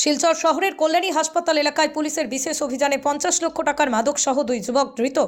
শিলচর শহরের কল্যাণী হাসপাতাল এলাকায় পুলিশের বিশেষ অভিযানে পঞ্চাশ লক্ষ টাকার মাদক সহ দুই যুবক ধৃত।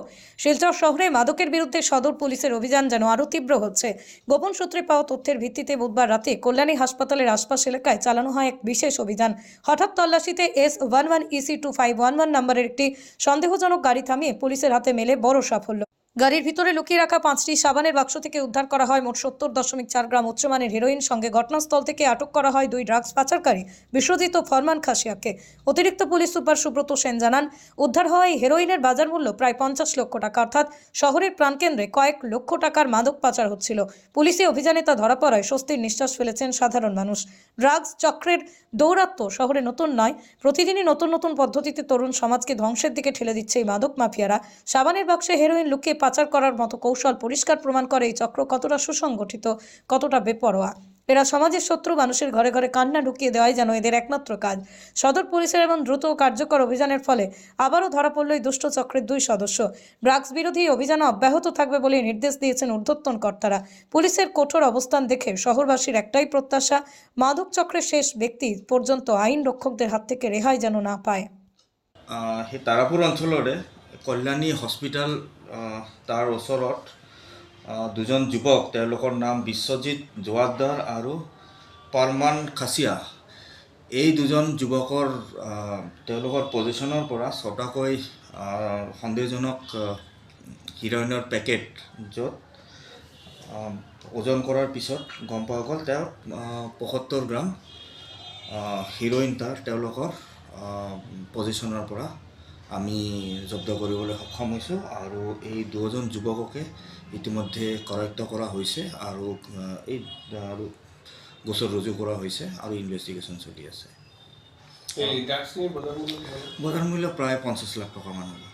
শিলচর শহরে মাদকের বিরুদ্ধে সদর পুলিশের অভিযান যেন আরও তীব্র হচ্ছে। গোপন সূত্রে পাওয়া তথ্যের ভিত্তিতে বুধবার রাতে কল্যাণী হাসপাতালের আশপাশ এলাকায় চালানো হয় এক বিশেষ অভিযান। হঠাৎ তল্লাশিতে S one one EC two five one one নম্বরের একটি সন্দেহজনক গাড়ি থামিয়ে পুলিশের হাতে মেলে বড় সাফল্য। গাড়ির ভিতরে লুকিয়ে রাখা পাঁচটি সাবানের বাক্স থেকে উদ্ধার করা হয়। মোট সত্তর দশমিক চার গ্রাম উচ্চমানের হেরোইন। সঙ্গে ঘটনাস্থল থেকে আটক করা হয় দুই ড্রাগস পাচারকারী, বিশ্বজিৎ ফরমান খাসিয়াকে। অতিরিক্ত পুলিশ সুপার সুব্রত সেন জানান, উদ্ধার হওয়া এই হেরোইনের বাজার মূল্য প্রায় পঞ্চাশ লক্ষ টাকা। অর্থাৎ শহরের প্রাণকেন্দ্রে কয়েক লক্ষ টাকার মাদক পাচার হচ্ছিল। পুলিশে অভিযানে তা ধরা পড়ায় স্বস্তির নিঃশ্বাস ফেলেছেন সাধারণ মানুষ। ড্রাগস চক্রের দৌরাত্ম শহরে নতুন নয়, প্রতিদিনই নতুন নতুন পদ্ধতিতে তরুণ সমাজকে ধ্বংসের দিকে ঠেলে দিচ্ছে এই মাদক মাফিয়ারা। সাবানের বাক্সে হেরোইন লুকিয়ে পাচার করার মতো কৌশল পরিষ্কার প্রমাণ করে এই চক্র কতটা সুসংগঠিত, কতটা বেপরোয়া। এরা সমাজের শত্রু, মানুষের ঘরে ঘরে কান্না ঢুকিয়ে দেওয়াই যেন এদের একমাত্র কাজ। সদর পুলিশের এবং দ্রুত কার্যকর অভিযানের ফলে আবারও ধরা পড়ল এই দুষ্ট চক্রের দুই সদস্য। ড্রাগস বিরোধী অভিযান অব্যাহত থাকবে বলে নির্দেশ দিয়েছেন ঊর্ধ্বতন কর্তারা। পুলিশের কঠোর অবস্থান দেখে শহরবাসীর একটাই প্রত্যাশা, মাদক চক্রের শেষ ব্যক্তি পর্যন্ত আইন রক্ষকদের হাত থেকে রেহাই যেন না পায়। তাৰাপুৰ অঞ্চলৰে কল্যাণী হস্পিটেল তাৰ ওচৰত দুজন যুৱক, তেওঁলোকৰ নাম বিশ্বজিৎ জোৱাৰদাৰ আৰু পৰমান খাচিয়া। এই দুজন যুৱকৰ তেওঁলোকৰ পজিশ্যনৰ পৰা ছটাকৈ সন্দেহজনক হিৰইনৰ পেকেট, য'ত ওজন কৰাৰ পিছত গম পোৱা গ'ল তেওঁ পঁসত্তৰ গ্ৰাম হিৰইন তাৰ, তেওঁলোকৰ পজিশ্যনৰ পৰা আমি জব্দ কৰিবলৈ সক্ষম হৈছোঁ আৰু এই দুজন যুৱককে ইতিমধ্যে কৰায়ত্ব কৰা হৈছে আৰু এই আৰু গোচৰ ৰুজু কৰা হৈছে আৰু ইনভেষ্টিগেশ্যন চলি আছে? বজাৰ মূল্য প্ৰায় পঞ্চাছ লাখ টকামান হ'ব